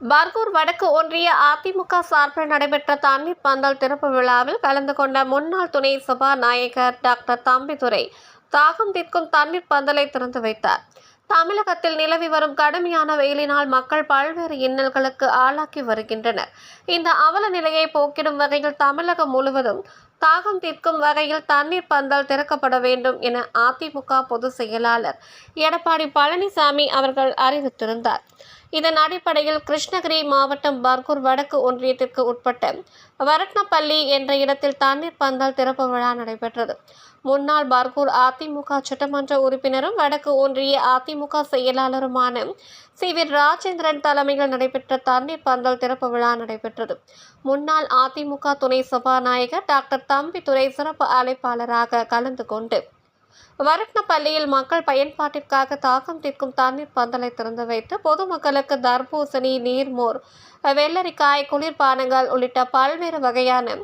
பர்கூர் வடக்கு ஒன்றிய அதிமுக சார்பில் நடைபெற்ற தண்ணீர் பந்தல் திறப்பு விழாவில் கலந்து கொண்ட முன்னாள் துணை சபாநாயகர் டாக்டர் தம்பிதுரை தாகம் தீர்க்கும் தண்ணீர் பந்தலை திறந்து வைத்தார். தமிழகத்தில் நிலவி வரும் கடுமையான வெயிலினால் மக்கள் பல்வேறு இன்னல்களுக்கு ஆளாக்கி வருகின்றனர். இந்த அவல நிலையை போக்கிடும் வகையில் தமிழகம் முழுவதும் தாகம் தீர்க்கும் வகையில் தண்ணீர் பந்தல் திறக்கப்பட வேண்டும் என அதிமுக பொதுச் செயலாளர் எடப்பாடி பழனிசாமி அவர்கள் அறிவித்திருந்தார். இதன் அடிப்படையில் கிருஷ்ணகிரி மாவட்டம் பர்கூர் வடக்கு ஒன்றியத்திற்கு உட்பட்ட வரட்னப்பள்ளி என்ற இடத்தில் தண்ணீர் பந்தல் திறப்பு விழா நடைபெற்றது. முன்னாள் பர்கூர் அதிமுக சட்டமன்ற உறுப்பினரும் வடக்கு ஒன்றிய அதிமுக செயலாளருமான சி வி ராஜேந்திரன் தலைமையில் நடைபெற்ற தண்ணீர் பந்தல் திறப்பு விழா நடைபெற்றது. முன்னாள் அதிமுக துணை சபாநாயகர் டாக்டர் தம்பி துறை சிறப்பு அழைப்பாளராக கலந்து கொண்டு வரட்னப்பள்ளியில் மக்கள் பயன்பாட்டிற்காக தாகம் தீர்க்கும் தண்ணீர் பந்தலை திறந்து வைத்து பொதுமக்களுக்கு தர்பூசணி நீர்மோர் வெள்ளரிக்காய் குளிர்பானங்கள் உள்ளிட்ட பல்வேறு வகையான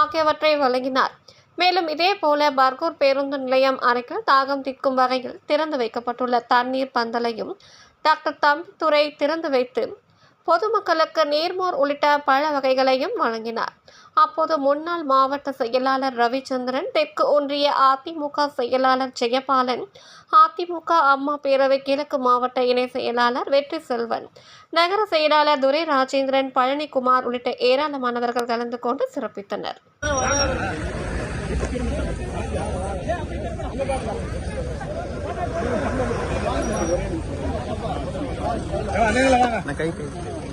ஆகியவற்றை வழங்கினார். மேலும் இதேபோல பர்கூர் பேருந்து நிலையம் அருகில் தாகம் தீர்க்கும் வகையில் திறந்து வைக்கப்பட்டுள்ள தண்ணீர் பந்தலையும் டாக்டர் தம்பித்துறை திறந்து வைத்து பொதுமக்களுக்கு நீர்மோர் உள்ளிட்ட பழ வகைகளையும் வழங்கினார். அப்போது முன்னாள் மாவட்ட செயலாளர் ரவிச்சந்திரன் தெற்கு ஒன்றிய அதிமுக செயலாளர் ஜெயபாலன் அதிமுக அம்மா பேரவை கிழக்கு மாவட்ட இணை செயலாளர் வெற்றி செல்வன் நகர செயலாளர் துரை ராஜேந்திரன் பழனிக்குமார் உள்ளிட்ட ஏராளமானவர்கள் கலந்து கொண்டு சிறப்பித்தனர். நான் கை கை